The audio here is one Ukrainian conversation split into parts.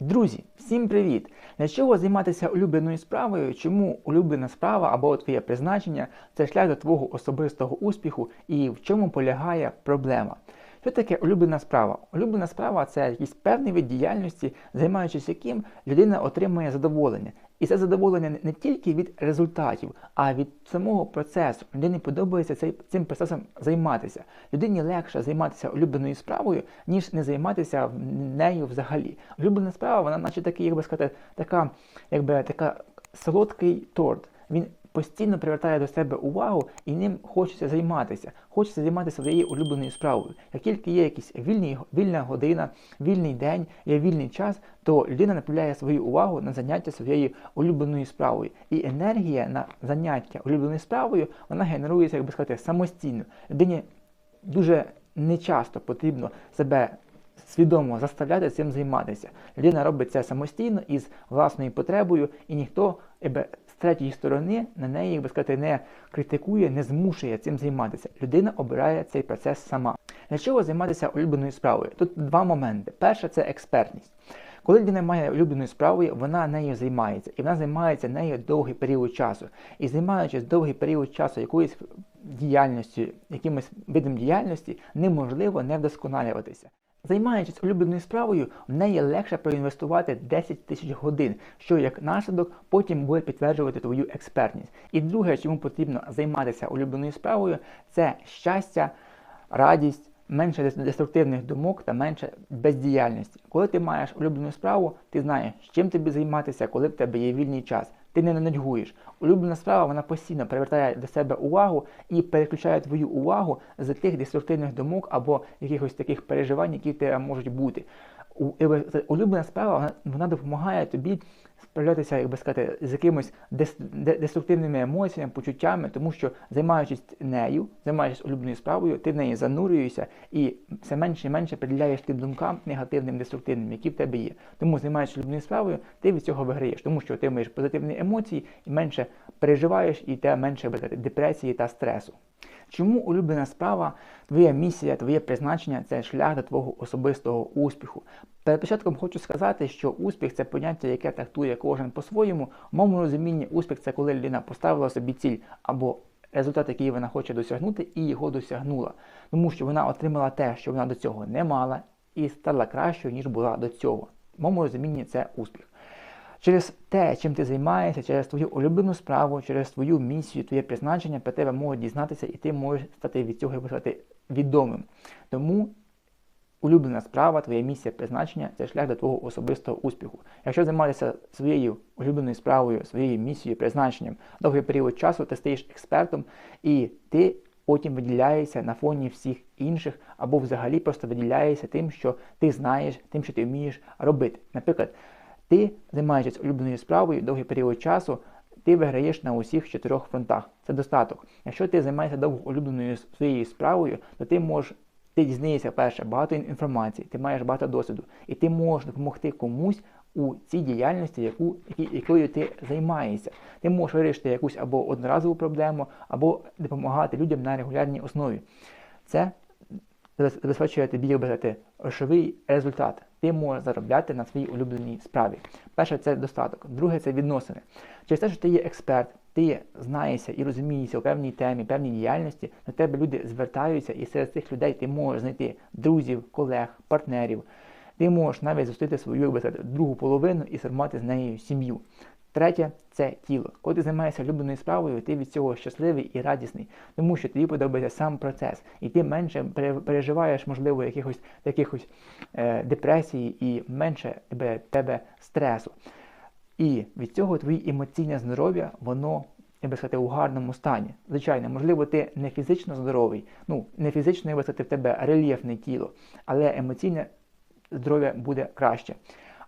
Друзі, всім привіт! Для чого займатися улюбленою справою? Чому улюблена справа або твоє призначення це шлях до твого особистого успіху і в чому полягає проблема? Що таке улюблена справа? Улюблена справа це якийсь певний вид діяльності, займаючись яким людина отримує задоволення. І це задоволення не тільки від результатів, а від самого процесу. Людині подобається цей, цим процесом займатися. Людині легше займатися улюбленою справою, ніж не займатися нею взагалі. Улюблена справа, вона, наче такий, як би сказати, така, якби така солодкий торт. Він постійно привертає до себе увагу і ним хочеться займатися. Хочеться займатися своєю улюбленою справою. Як тільки є якась вільні, вільна година, вільний день, є вільний час, то людина направляє свою увагу на заняття своєю улюбленою справою. І енергія на заняття улюбленою справою вона генерується, як би сказати, самостійно. Людині дуже нечасто потрібно себе. Свідомо заставляти цим займатися. Людина робить це самостійно із власною потребою, і ніхто третьої сторони на неї, як би сказати, не критикує, не змушує цим займатися. Людина обирає цей процес сама. Для чого займатися улюбленою справою? Тут два моменти. Перше це експертність. Коли людина має улюбленою справою, вона нею займається, і вона займається нею довгий період часу. І займаючись довгий період часу якоюсь діяльністю, якимось видом діяльності, неможливо не вдосконалюватися. Займаючись улюбленою справою, в неї легше проінвестувати 10 тисяч годин, що як наслідок потім буде підтверджувати твою експертність. І друге, чому потрібно займатися улюбленою справою, це щастя, радість, менше деструктивних думок та менше бездіяльності. Коли ти маєш улюблену справу, ти знаєш, чим тобі займатися, коли в тебе є вільний час. Ти не нудьгуєш. Улюблена справа вона постійно привертає до себе увагу і переключає твою увагу з тих деструктивних думок або якихось таких переживань, які в тебе можуть бути. Улюблена справа вона допомагає тобі справлятися, як би сказати, з якимось деструктивними емоціями, почуттями, тому що займаючись нею, займаючись улюбленою справою, ти в неї занурюєшся і все менше і менше приділяєш тим думкам негативним, деструктивним, які в тебе є. Тому займаючись улюбленою справою, ти від цього виграєш, тому що отримуєш позитивні емоції і менше переживаєш, і тебе менше депресії та стресу. Чому улюблена справа, твоя місія, твоє призначення це шлях до твого особистого успіху? Перед початком хочу сказати, що успіх це поняття, яке трактує кожен по-своєму. В моєму розумінні успіх це коли людина поставила собі ціль або результат, який вона хоче досягнути, і його досягнула. Тому що вона отримала те, що вона до цього не мала, і стала кращою, ніж була до цього. В моєму розумінні це успіх. Через те, чим ти займаєшся, через твою улюблену справу, через твою місію, твоє призначення про тебе можуть дізнатися, і ти можеш стати від цього стати відомим. Тому улюблена справа, твоя місія призначення це шлях до твого особистого успіху. Якщо займатися своєю улюбленою справою, своєю місією, призначенням довгий період часу, ти стаєш експертом і ти потім виділяєшся на фоні всіх інших, або взагалі просто виділяєшся тим, що ти знаєш, тим, що ти вмієш робити. Наприклад. Ти, займаючись улюбленою справою довгий період часу, ти виграєш на усіх чотирьох фронтах. Це достаток. Якщо ти займаєшся довго улюбленою своєю справою, то ти можеш, ти дізнаєшся перше багато інформації, ти маєш багато досвіду, і ти можеш допомогти комусь у цій діяльності, яку, якою ти займаєшся. Ти можеш вирішити якусь або одноразову проблему, або допомагати людям на регулярній основі. Це забезпечує тобі вибрати грошовий результат. Ти можеш заробляти на своїй улюбленій справі. Перше це достаток, друге це відносини. Через те, що ти є експерт, ти знаєшся і розумієшся у певній темі, певній діяльності, на тебе люди звертаються, і серед цих людей ти можеш знайти друзів, колег, партнерів. Ти можеш навіть зустріти свою другу половину і сформувати з нею сім'ю. Третє це тіло. Коли ти займаєшся улюбленою справою, ти від цього щасливий і радісний, тому що тобі подобається сам процес, і ти менше переживаєш, можливо, якихось якихось е, депресії і менше тебе, тебе стресу. І від цього твоє емоційне здоров'я, воно я би сказати, у гарному стані. Звичайно, можливо, ти не фізично здоровий, ну, не фізично, я би сказати, в тебе рельєфне тіло, але емоційне здоров'я буде краще.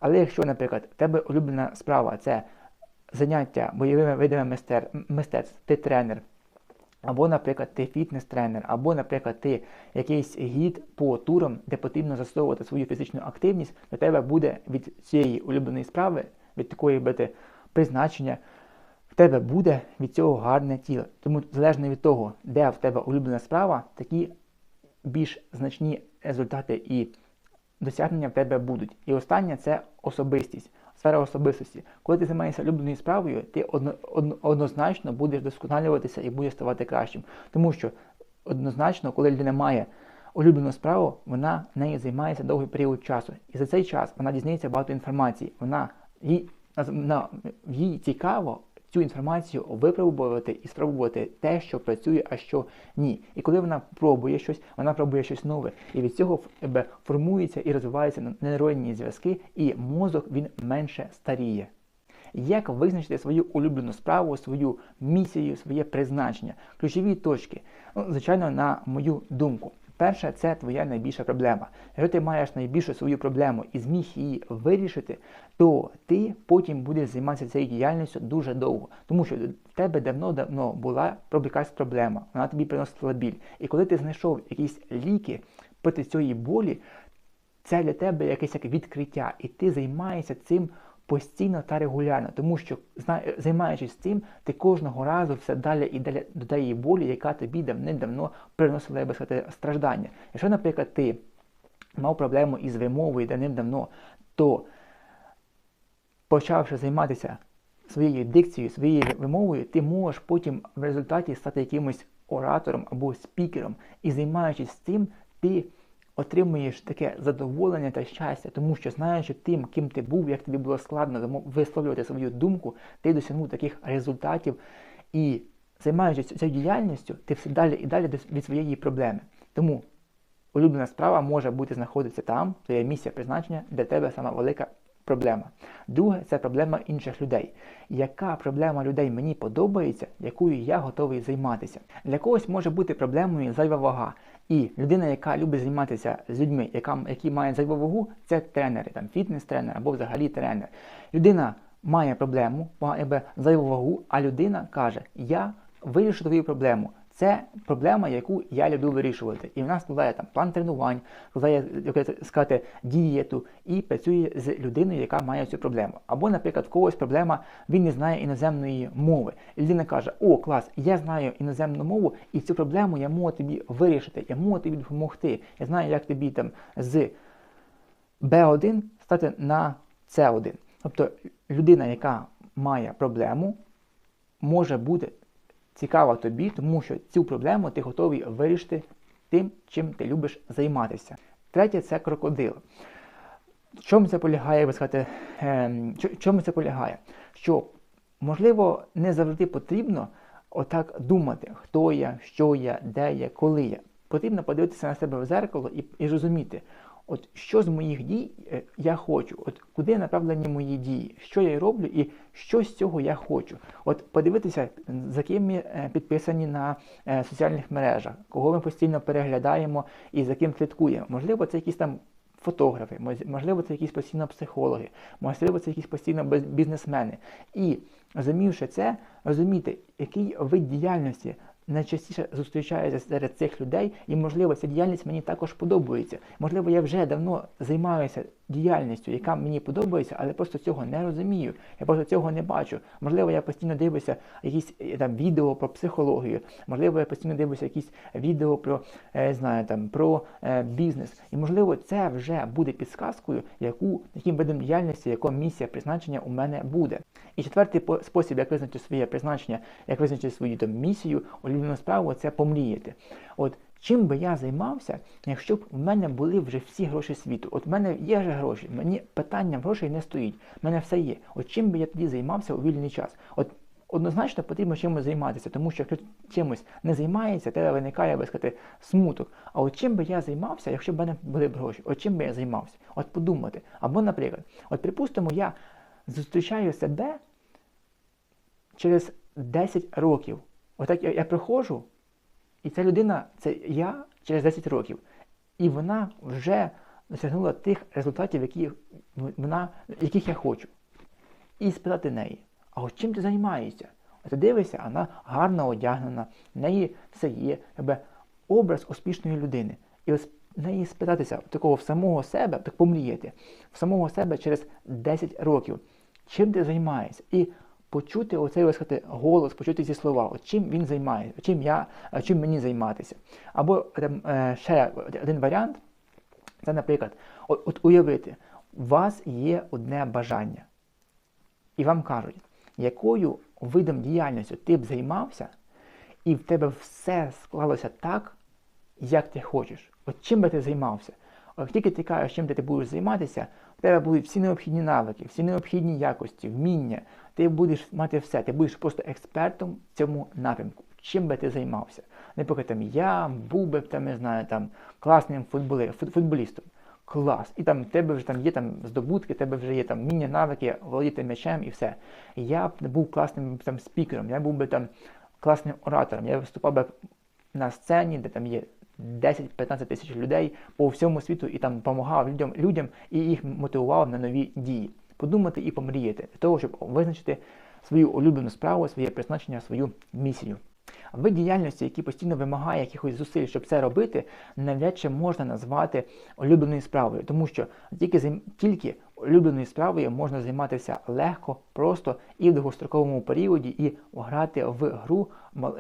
Але якщо, наприклад, в тебе улюблена справа це заняття бойовими видами мистецтв, ти тренер, або, наприклад, ти фітнес-тренер, або, наприклад, ти якийсь гід по турам, де потрібно застосовувати свою фізичну активність, до тебе буде від цієї улюбленої справи, від такої бити призначення, в тебе буде від цього гарне тіло. Тому залежно від того, де в тебе улюблена справа, такі більш значні результати і досягнення в тебе будуть. І останнє це особистість, сфера особистості. Коли ти займаєшся улюбленою справою, ти одно, одно, однозначно будеш досконалюватися і будеш ставати кращим. Тому що однозначно, коли людина має улюблену справу, вона нею займається довгий період часу. І за цей час вона дізнається багато інформації. Вона їй, на, їй цікаво цю інформацію випробувати і спробувати те, що працює, а що ні. І коли вона пробує щось, вона пробує щось нове. І від цього формуються і розвиваються нейронні зв'язки, і мозок він менше старіє. Як визначити свою улюблену справу, свою місію, своє призначення, ключові точки? Ну, Звичайно, на мою думку. Перше, це твоя найбільша проблема. Якщо ти маєш найбільшу свою проблему і зміг її вирішити, то ти потім будеш займатися цією діяльністю дуже довго. Тому що в тебе давно-давно була якась проблема, вона тобі приносила біль. І коли ти знайшов якісь ліки проти цієї болі, це для тебе якесь як відкриття, і ти займаєшся цим постійно та регулярно, тому що, займаючись цим, ти кожного разу все далі і далі до тієї болі, яка тобі давним-давно приносила би сказати, страждання. Якщо, наприклад, ти мав проблему із вимовою давним-давно, то почавши займатися своєю дикцією, своєю вимовою, ти можеш потім в результаті стати якимось оратором або спікером. І займаючись цим, ти отримуєш таке задоволення та щастя, тому що знаючи тим, ким ти був, як тобі було складно висловлювати свою думку, ти досягнув таких результатів. І займаючись цією діяльністю, ти все далі і далі від своєї проблеми. Тому улюблена справа може бути знаходитися там, твоя місія призначення для тебе сама велика проблема. Друге, це проблема інших людей. Яка проблема людей мені подобається, якою я готовий займатися? Для когось може бути проблемою зайва вага. І людина, яка любить займатися з людьми, яка, які має зайву вагу, це тренери, там фітнес-тренер або взагалі тренер. Людина має проблему, має зайву вагу, а людина каже: Я вирішу твою проблему. Це проблема, яку я люблю вирішувати. І в нас складає там план тренувань, складає сказати, дієту і працює з людиною, яка має цю проблему. Або, наприклад, в когось проблема, він не знає іноземної мови. І людина каже: О, клас, я знаю іноземну мову, і цю проблему я можу тобі вирішити, я можу тобі допомогти. Я знаю, як тобі там з B1 стати на C1. Тобто людина, яка має проблему, може бути цікава тобі, тому що цю проблему ти готовий вирішити тим, чим ти любиш займатися. Третє це крокодил. В чому це полягає, ви сказати, ем, чому це полягає? Що, можливо, не завжди потрібно отак думати, хто я, що я, де я, коли я. Потрібно подивитися на себе в зеркало і, і розуміти, От що з моїх дій е, я хочу, от куди направлені мої дії, що я роблю і що з цього я хочу. От подивитися, за ким ми е, підписані на е, соціальних мережах, кого ми постійно переглядаємо і за ким слідкуємо. Можливо, це якісь там фотографи, можливо, це якісь постійно психологи, можливо, це якісь постійно бізнесмени. І розумівши це, розуміти, який вид діяльності найчастіше зустрічаюся серед цих людей, і, можливо, ця діяльність мені також подобається. Можливо, я вже давно займаюся діяльністю, яка мені подобається, але просто цього не розумію. Я просто цього не бачу. Можливо, я постійно дивлюся якісь е, там відео про психологію, можливо, я постійно дивлюся якісь відео про я е, знаю, там, про е, бізнес. І можливо, це вже буде підсказкою, яку яким видом діяльності, яка місія призначення у мене буде. І четвертий спосіб, як визначити своє призначення, як визначити свою там, місію, улюблену справу, це помріяти. От Чим би я займався, якщо б в мене були вже всі гроші світу? От в мене є вже гроші, мені питання грошей не стоїть, в мене все є. От чим би я тоді займався у вільний час? От однозначно потрібно чимось займатися, тому що якщо чимось не займається, тебе виникає би сказати, смуток. А от чим би я займався, якщо б мене були б гроші? От чим би я займався? От подумати. Або, наприклад, от припустимо, я зустрічаю себе через 10 років. Отак я, я приходжу. І ця людина це я через 10 років. І вона вже досягнула тих результатів, які вона, яких я хочу. І спитати неї, а от чим ти займаєшся? Ти дивишся, вона гарно одягнена, в неї все є, тебе образ успішної людини. І ось неї спитатися такого в самого себе, так помріяти, в самого себе через 10 років, чим ти займаєшся? І почути оцей ось сказати, голос, почути ці слова, от чим він займається, чим я, чим мені займатися. Або е, ще один варіант. Це, наприклад, от, от уявити, у вас є одне бажання. І вам кажуть, якою видом діяльності ти б займався, і в тебе все склалося так, як ти хочеш. От чим би ти займався? От тільки ти кажеш, чим ти будеш займатися, в тебе будуть всі необхідні навики, всі необхідні якості, вміння. Ти будеш мати все, ти будеш просто експертом в цьому напрямку. Чим би ти займався? Не поки там я був би там, не знаю, там класним футболістом. Клас. І там в тебе вже там є там здобутки, в тебе вже є там вміння, навики, володіти м'ячем і все. Я б був класним там спікером, я був би там класним оратором, я виступав би на сцені, де там є 10-15 тисяч людей по всьому світу і там допомагав людям людям і їх мотивував на нові дії. Подумати і помріяти для того, щоб визначити свою улюблену справу, своє призначення, свою місію. Вид діяльності, який постійно вимагає якихось зусиль, щоб це робити, навряд чи можна назвати улюбленою справою, тому що тільки тільки улюбленою справою можна займатися легко, просто і в довгостроковому періоді, і грати в гру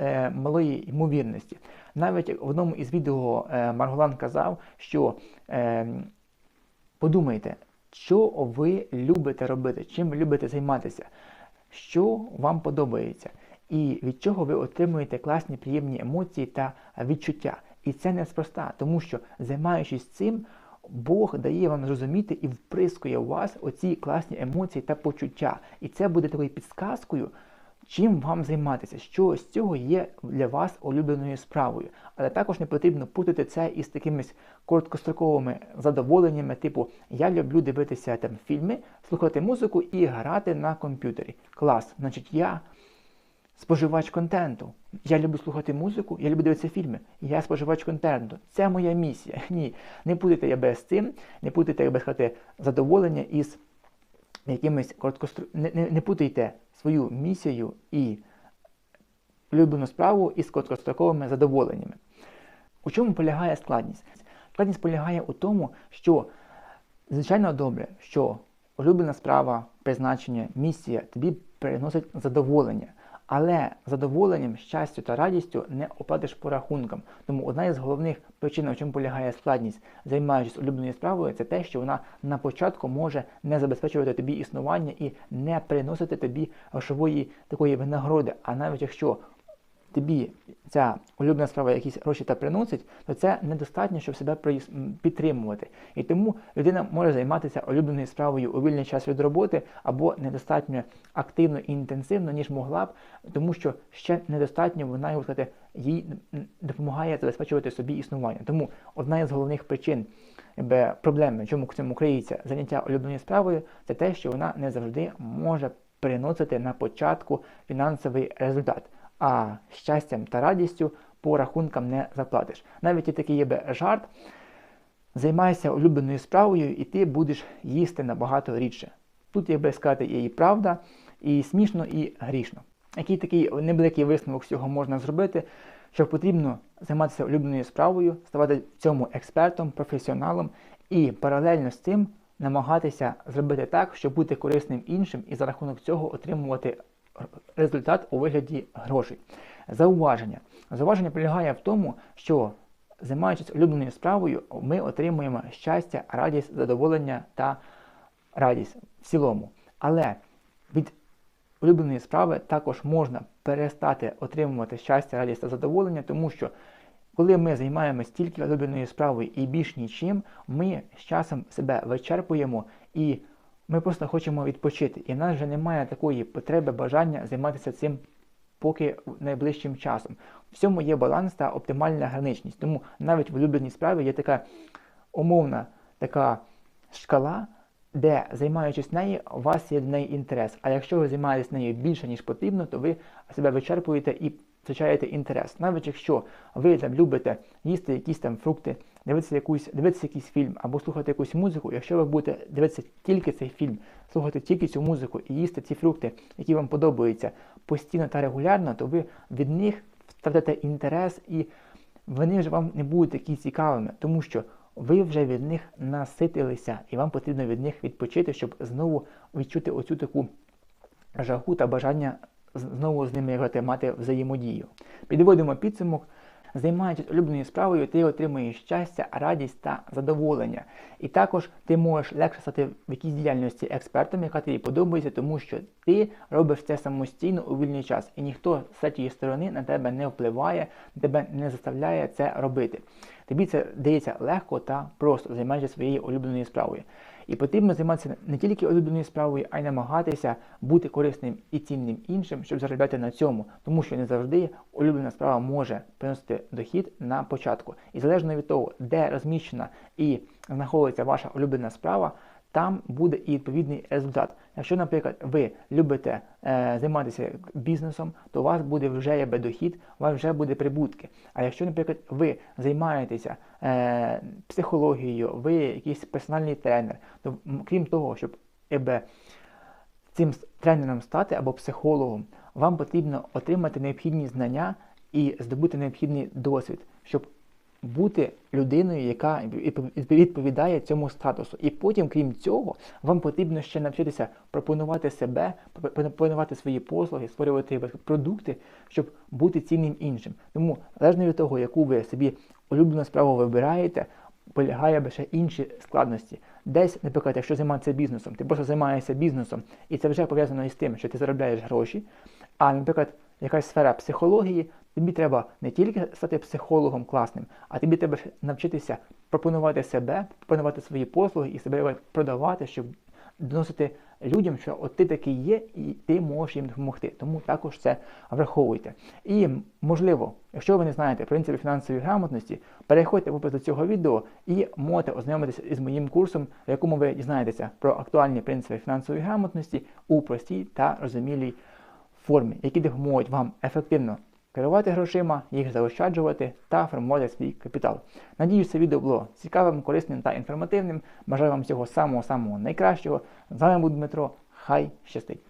е, малої ймовірності. Навіть в одному із відео е, Марголан казав, що е, подумайте, що ви любите робити, чим ви любите займатися, що вам подобається і від чого ви отримуєте класні приємні емоції та відчуття. І це неспроста, тому що займаючись цим, Бог дає вам зрозуміти і вприскує у вас оці класні емоції та почуття. І це буде такою підсказкою, чим вам займатися, що з цього є для вас улюбленою справою. Але також не потрібно путати це із такимись короткостроковими задоволеннями, типу я люблю дивитися там фільми, слухати музику і грати на комп'ютері. Клас, значить, я споживач контенту. Я люблю слухати музику, я люблю дивитися фільми. Я споживач контенту. Це моя місія. Ні. Не путайте я без цим, не путайте, як би сказати, задоволення із якимись короткостр... Не, не, не путайте свою місію і улюблену справу із короткостроковими задоволеннями. У чому полягає складність? Складність полягає у тому, що звичайно добре, що улюблена справа, призначення, місія тобі приносить задоволення. Але задоволенням, щастю та радістю не оплатиш по рахункам. Тому одна із головних причин, в чому полягає складність, займаючись улюбленою справою, це те, що вона на початку може не забезпечувати тобі існування і не приносити тобі грошової такої винагороди. А навіть якщо тобі ця улюблена справа якісь гроші та приносить, то це недостатньо, щоб себе підтримувати. І тому людина може займатися улюбленою справою у вільний час від роботи або недостатньо активно і інтенсивно, ніж могла б, тому що ще недостатньо вона його сказати, їй допомагає забезпечувати собі існування. Тому одна із головних причин проблеми, чому цьому криється заняття улюбленою справою, це те, що вона не завжди може приносити на початку фінансовий результат а щастям та радістю по рахункам не заплатиш. Навіть і такий є жарт. Займайся улюбленою справою, і ти будеш їсти набагато рідше. Тут, як би сказати, є і правда, і смішно, і грішно. Який такий невеликий висновок всього можна зробити, що потрібно займатися улюбленою справою, ставати в цьому експертом, професіоналом і паралельно з цим намагатися зробити так, щоб бути корисним іншим і за рахунок цього отримувати результат у вигляді грошей. Зауваження. Зауваження полягає в тому, що займаючись улюбленою справою, ми отримуємо щастя, радість, задоволення та радість в цілому. Але від улюбленої справи також можна перестати отримувати щастя, радість та задоволення, тому що коли ми займаємося тільки улюбленою справою і більш нічим, ми з часом себе вичерпуємо і ми просто хочемо відпочити, і в нас вже немає такої потреби, бажання займатися цим поки найближчим часом. В цьому є баланс та оптимальна граничність. Тому навіть в улюбленій справі є така умовна така шкала, де, займаючись нею, у вас є до неї інтерес. А якщо ви займаєтесь нею більше, ніж потрібно, то ви себе вичерпуєте і втрачаєте інтерес. Навіть якщо ви там любите їсти якісь там фрукти, дивитися якусь, дивитися якийсь фільм або слухати якусь музику, якщо ви будете дивитися тільки цей фільм, слухати тільки цю музику і їсти ці фрукти, які вам подобаються постійно та регулярно, то ви від них втратите інтерес і вони вже вам не будуть такі цікавими, тому що ви вже від них наситилися, і вам потрібно від них відпочити, щоб знову відчути оцю таку жагу та бажання знову з ними грати, мати взаємодію. Підводимо підсумок. Займаючись улюбленою справою, ти отримуєш щастя, радість та задоволення. І також ти можеш легше стати в якійсь діяльності експертом, яка тобі подобається, тому що ти робиш це самостійно у вільний час, і ніхто з третьої сторони на тебе не впливає, тебе не заставляє це робити. Тобі це дається легко та просто займаючись своєю улюбленою справою. І потрібно займатися не тільки улюбленою справою, а й намагатися бути корисним і цінним іншим, щоб заробляти на цьому, тому що не завжди улюблена справа може приносити дохід на початку. І залежно від того, де розміщена і знаходиться ваша улюблена справа, там буде і відповідний результат. Якщо, наприклад, ви любите е, займатися бізнесом, то у вас буде вже є дохід, у вас вже буде прибутки. А якщо, наприклад, ви займаєтеся е, психологією, ви якийсь персональний тренер, то крім того, щоб якби, цим тренером стати або психологом, вам потрібно отримати необхідні знання і здобути необхідний досвід, щоб бути людиною, яка відповідає цьому статусу. І потім, крім цього, вам потрібно ще навчитися пропонувати себе, пропонувати свої послуги, створювати продукти, щоб бути цінним іншим. Тому залежно від того, яку ви собі улюблену справу вибираєте, полягає лише інші складності. Десь, наприклад, якщо займатися бізнесом, ти просто займаєшся бізнесом, і це вже пов'язано із тим, що ти заробляєш гроші. А, наприклад, якась сфера психології, тобі треба не тільки стати психологом класним, а тобі треба навчитися пропонувати себе, пропонувати свої послуги і себе продавати, щоб доносити людям, що от ти такий є, і ти можеш їм допомогти. Тому також це враховуйте. І можливо, якщо ви не знаєте принципи фінансової грамотності, переходьте в опис до цього відео і можете ознайомитися із моїм курсом, в якому ви дізнаєтеся про актуальні принципи фінансової грамотності у простій та розумілій формі, які допоможуть вам ефективно керувати грошима, їх заощаджувати та формувати свій капітал. Надіюсь, це відео було цікавим, корисним та інформативним. Бажаю вам всього самого-самого найкращого. З вами був Дмитро. Хай щастить!